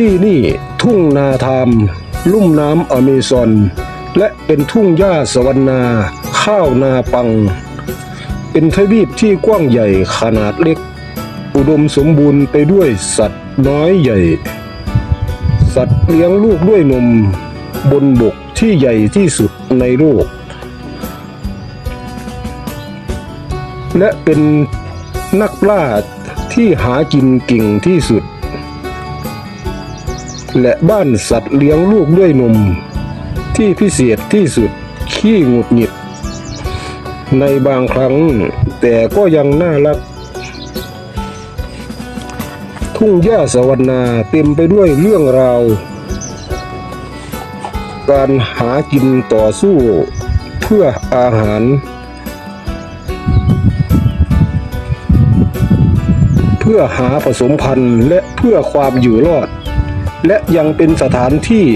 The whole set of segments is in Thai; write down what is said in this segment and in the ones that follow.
ที่นี่ทุ่งนาทามลุ่มน้ำอเมซอน และเป็นทุ่งหญ้าสวรรณา ข้าวนาปัง เป็นทวีปที่กว้างใหญ่ขนาดเล็ก อุดมสมบูรณ์ไปด้วยสัตว์น้อยใหญ่ สัตว์เลี้ยงลูกด้วยนม บนบกที่ใหญ่ที่สุดในโลก และเป็นนักล่าที่หากินเก่งที่สุด และบ้านสัตว์เลี้ยงลูกด้วยนม ที่พิเศษที่สุดขี้หงุดหงิด ในบางครั้งแต่ก็ยังน่ารัก ทุ่งหญ้าสวรรณาเต็มไปด้วยเรื่องราว การหากินต่อสู้เพื่ออาหาร เพื่อหาผสมพันธุ์และเพื่อความอยู่รอด และยังเป็นสถานที่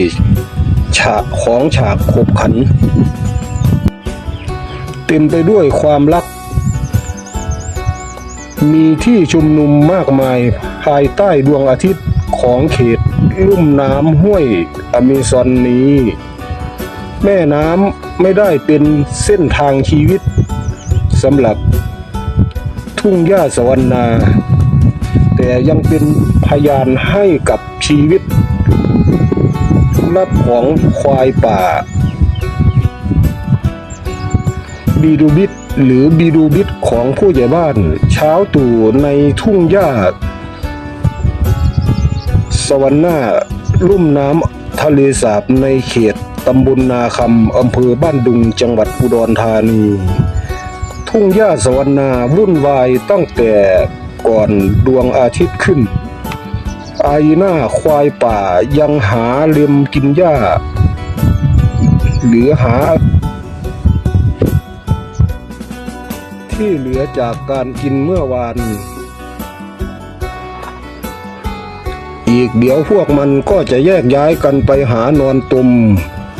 ฉากของฉากขบขัน เต็มไปด้วยความรัก มีที่ชุมนุมมากมายภายใต้ดวงอาทิตย์ของเขตลุ่มน้ำห้วยอเมซอนนี้ แม่น้ำไม่ได้เป็นเส้นทางชีวิตสำหรับทุ่งหญ้าสวรรณา แต่ยังเป็น ยานให้กับชีวิตลับของควายป่า บีดูบิดหรือบีดูบิดของผู้ใหญ่บ้าน เช้าตู่ในทุ่งหญ้า สวรรค์หน้าลุ่มน้ำทะเลสาบในเขตตำบลนาคำอำเภอบ้านดุงจังหวัดอุดรธานี ทุ่งหญ้าสวรรณาวุ่นวายตั้งแต่ก่อนดวงอาทิตย์ขึ้น ไอหน้าควายป่ายังหาเล็มกินหญ้า หรือหา ที่เหลือจากการกินเมื่อวาน อีกเดี๋ยวพวกมันก็จะแยกย้ายกันไปหานอนตุม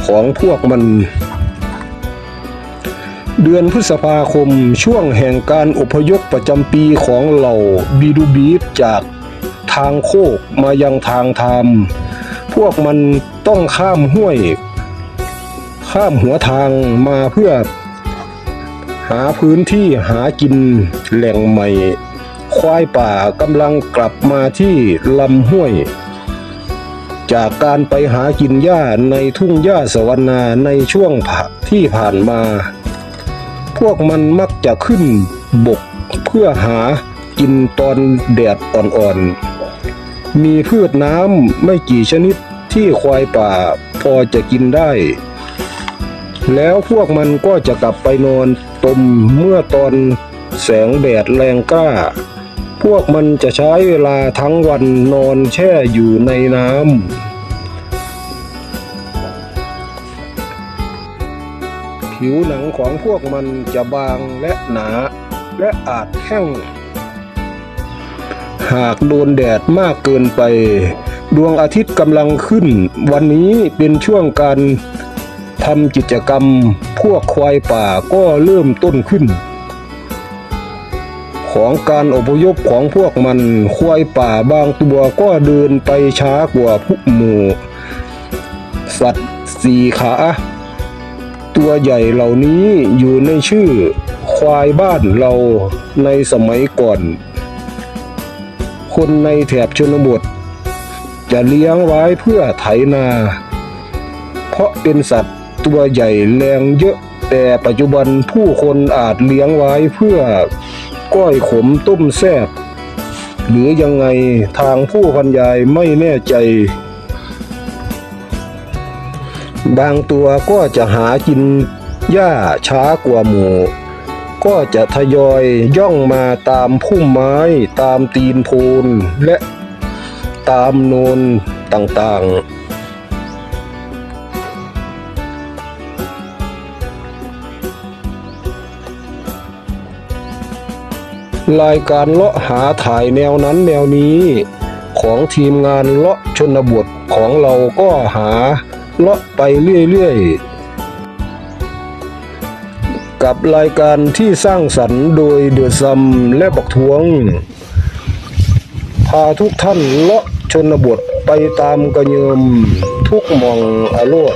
ของพวกมัน เดือนพฤษภาคมช่วงแห่งการอพยพประจำปีของเหล่าบีดูบีดจาก ทางโคกมายังทางธรรมพวกมันต้องข้ามห้วย ข้ามหัวทางมาเพื่อ หาพื้นที่หากินแหล่งใหม่ ควายป่ากำลังกลับมาที่ลำห้วย จากการไปหากินหญ้าในทุ่งหญ้าสวรรณาในช่วงผ่าที่ผ่านมา พวกมันมักจะขึ้นบกเพื่อหากินตอนแดดอ่อนๆ มีพืชน้ำไม่กี่ชนิดที่ควายป่าพอจะกินได้ แล้วพวกมันก็จะกลับไปนอนตมเมื่อตอนแสงแดดแรงกล้า พวกมันจะใช้เวลาทั้งวันนอนแช่อยู่ในน้ำ ผิวหนังของพวกมันจะบางและหนาและอาจแห้ง หากโดนแดดมากเกินไป ดวงอาทิตย์กำลังขึ้น วันนี้เป็นช่วงการทำกิจกรรม พวกควายป่าก็เริ่มต้นขึ้น ของการอพยพของพวกมันควายป่าบางตัวก็เดินไปช้ากว่าผู้หมูสัตว์สี่ขาตัวใหญ่เหล่านี้อยู่ในชื่อควายบ้านเราในสมัยก่อน คนในแถบชนบท จะเลี้ยงไว้เพื่อไถนา เพราะเป็นสัตว์ตัวใหญ่แรงเยอะ แต่ปัจจุบันผู้คนอาจเลี้ยงไว้เพื่อก้อยขมต้มแซ่บหรือยังไงทางผู้พันยายไม่แน่ใจ บางตัวก็จะหากินหญ้าช้ากว่าหมู ก็จะทยอยย่องมาตามพุ่มไม้ตามตีนโพนและตามโนนต่างๆรายการเลาะหาถ่ายแนวนั้นแนวนี้ ของทีมงานเลาะชนบทของเราก็หาเลาะไปเรื่อยๆ กับรายการที่สร้างสรรค์โดยเดือดซัมและบักทวง พาทุกท่านเลาะชนบทไปตามกระเยิมทุกมองอโลด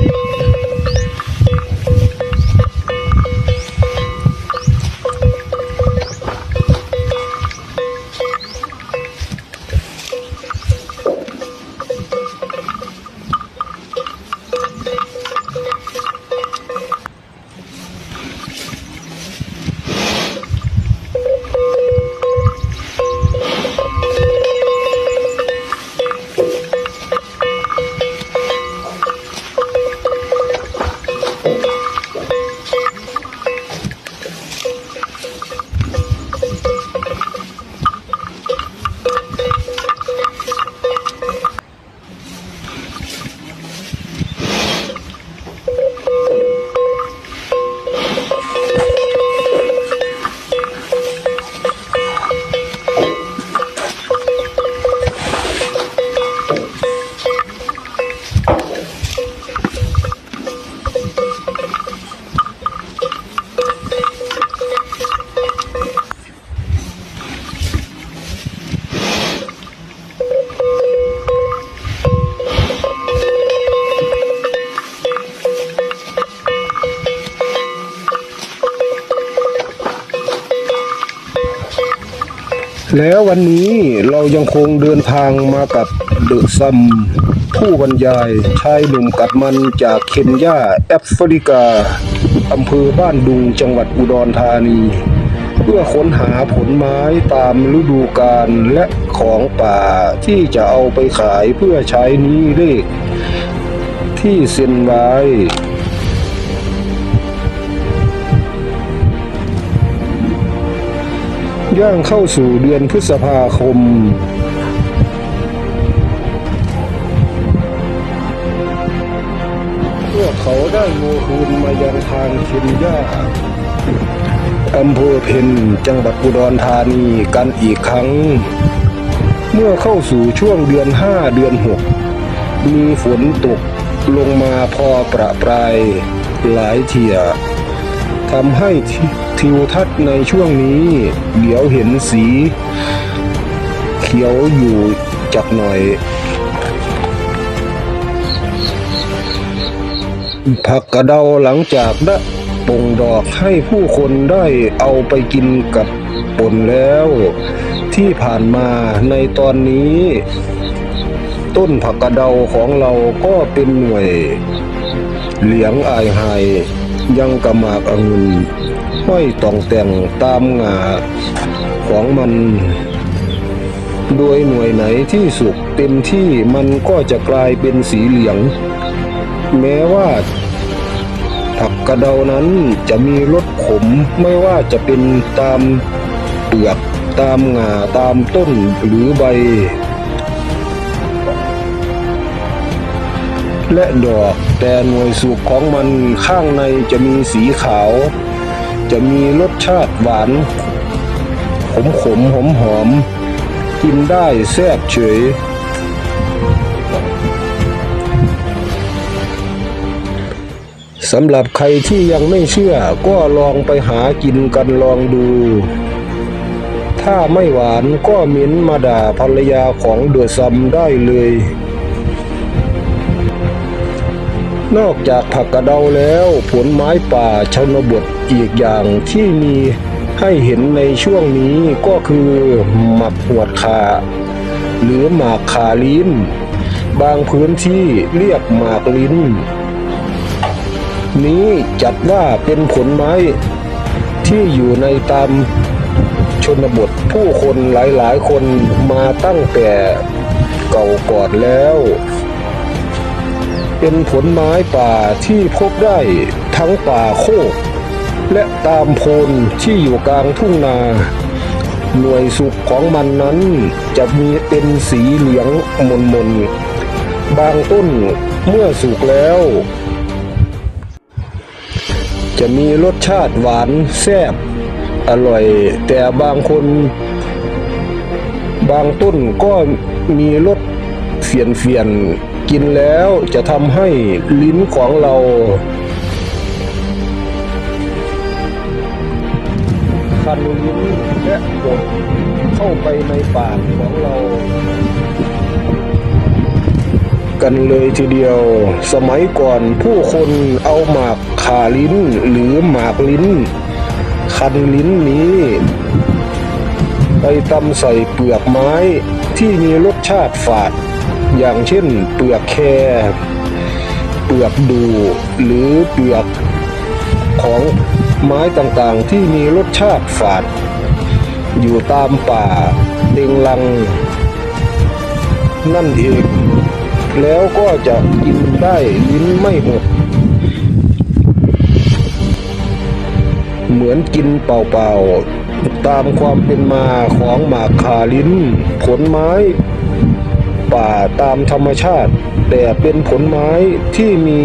แล้ววันนี้เรายังคงเดินทางมากับเดอะซัมผู้บรรยายชายหนุ่มกัดมันจากเคนยาแอฟริกาอำเภอบ้านดุงจังหวัดอุดรธานี เพื่อค้นหาผลไม้ตามฤดูกาลและของป่าที่จะเอาไปขายเพื่อใช้นี้เลขที่เซ็นไว้ ย่างเข้าสู่เดือนพฤษภาคม พวกเขาได้โมคูนมายังทางเคนยาอำเภอเพนจังหวัดอุดรธานีกันอีกครั้ง เมื่อเข้าสู่ช่วงเดือนห้าเดือนหกมีฝนตกลงมาพอประปรายหลายเที่ย ทำให้ทิทิวทัศน์ในช่วงนี้ เดี๋ยวเห็นสี เขียวอยู่จักหน่อย ผักกระเดาหลังจากได้ปงดอกให้ผู้คนได้เอาไปกินกับปนแล้ว ที่ผ่านมาในตอนนี้ ต้นผักกระเดาของเราก็เป็นหน่วย เหลียงอายหายยังกระหมากองุ่นห้อยตองแต่งตามงาของมัน โดยหน่วยไหนที่สุกเต็มที่มันก็จะกลายเป็นสีเหลือง แม้ว่าผักกระเดานั้นจะมีรสขมไม่ว่าจะเป็นตามเปลือกตามงาตามต้นหรือใบ และดอก แต่หน่วยสุกของมันข้างในจะมีสีขาว จะมีรสชาติหวานขมขมหอมหอม กินได้แซ่บเฉย สำหรับใครที่ยังไม่เชื่อก็ลองไปหากินกันลองดูถ้าไม่หวานก็เม้นมาด่าภรรยาของเดือดซัมได้เลย นอกจากผักกระเดาแล้วผลไม้ป่าชนบทอีกอย่างที่มีให้เห็นในช่วงนี้ก็คือหมักหวดคาหรือหมากขาลิ้น บางพื้นที่เรียกหมากลิ้น นี้จัดว่าเป็นผลไม้ที่อยู่ในตามชนบทผู้คนหลายๆ คนมาตั้งแต่เก่าก่อนแล้ว เป็นผลไม้ป่าที่พบได้ทั้งป่าโคก และตามโพนที่อยู่กลางทุ่งนา หน่วยสุกของมันนั้นจะมีเป็นสีเหลืองมนมนๆบางต้นเมื่อสุกแล้ว จะมีรสชาติหวานแซ่บอร่อย แต่บางคน บางต้นก็มีรสเฟียนเฟียน กินแล้วจะทำให้ลิ้นของเราคันลิ้นและกดเข้าไปในปากของเรา กันเลยทีเดียว สมัยก่อนผู้คนเอาหมากขาลิ้นหรือหมากลิ้น คันลิ้นนี้ ไปตำใส่เปลือกไม้ที่มีรสชาติฝาด อย่างเช่น เปลือกแครเปลือกดูหรือเปลือกของไม้ต่างๆที่มีรสชาติฝาด อยู่ตามป่าเด็งลัง นั่นเอง แล้วก็จะกินได้ลิ้นไม่หมด เหมือนกินเปล่าๆตามความเป็นมาของหมากคาลิ้น ผลไม้ ป่าตามธรรมชาติ แต่เป็นผลไม้ที่มี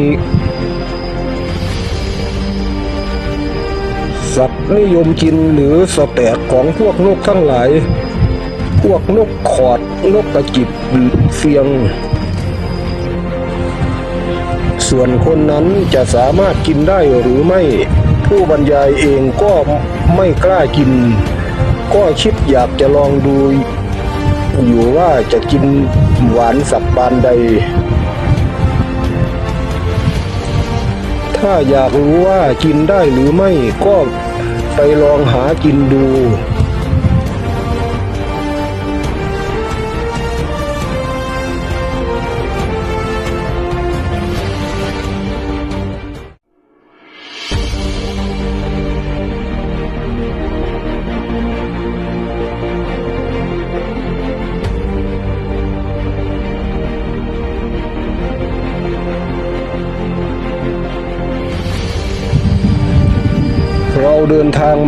สัตว์นิยมกินหรือสแตกของพวกนกทั้งหลาย พวกนกขอด นกกระจิบเฟียง ส่วนคนนั้นจะสามารถกินได้หรือไม่ ผู้บรรยายเองก็ไม่กล้ากิน ก็คิดอยากจะลองดู อยู่ว่าจะกิน หวานสักปานใด ถ้าอยากรู้ว่ากินได้หรือไม่ก็ไปลองหากินดู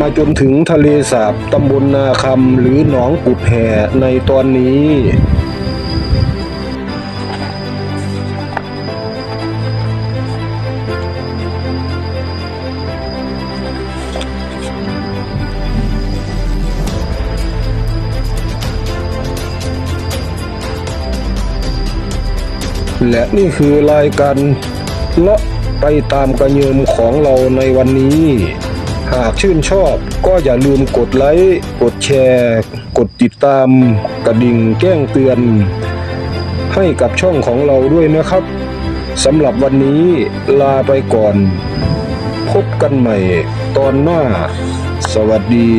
มาจนถึงทะเลสาบตำบลนาคำหรือหนองกุดแห่ในตอนนี้และนี่คือรายการเลาะไปตามกระเยิมของเราในวันนี้ หากชื่นชอบ ก็อย่าลืมกดไลค์ กดแชร์ กดติดตาม กระดิ่งแจ้งเตือน ให้กับช่องของเราด้วยนะครับสำหรับวันนี้ลาไปก่อน พบกันใหม่ตอนหน้า สวัสดี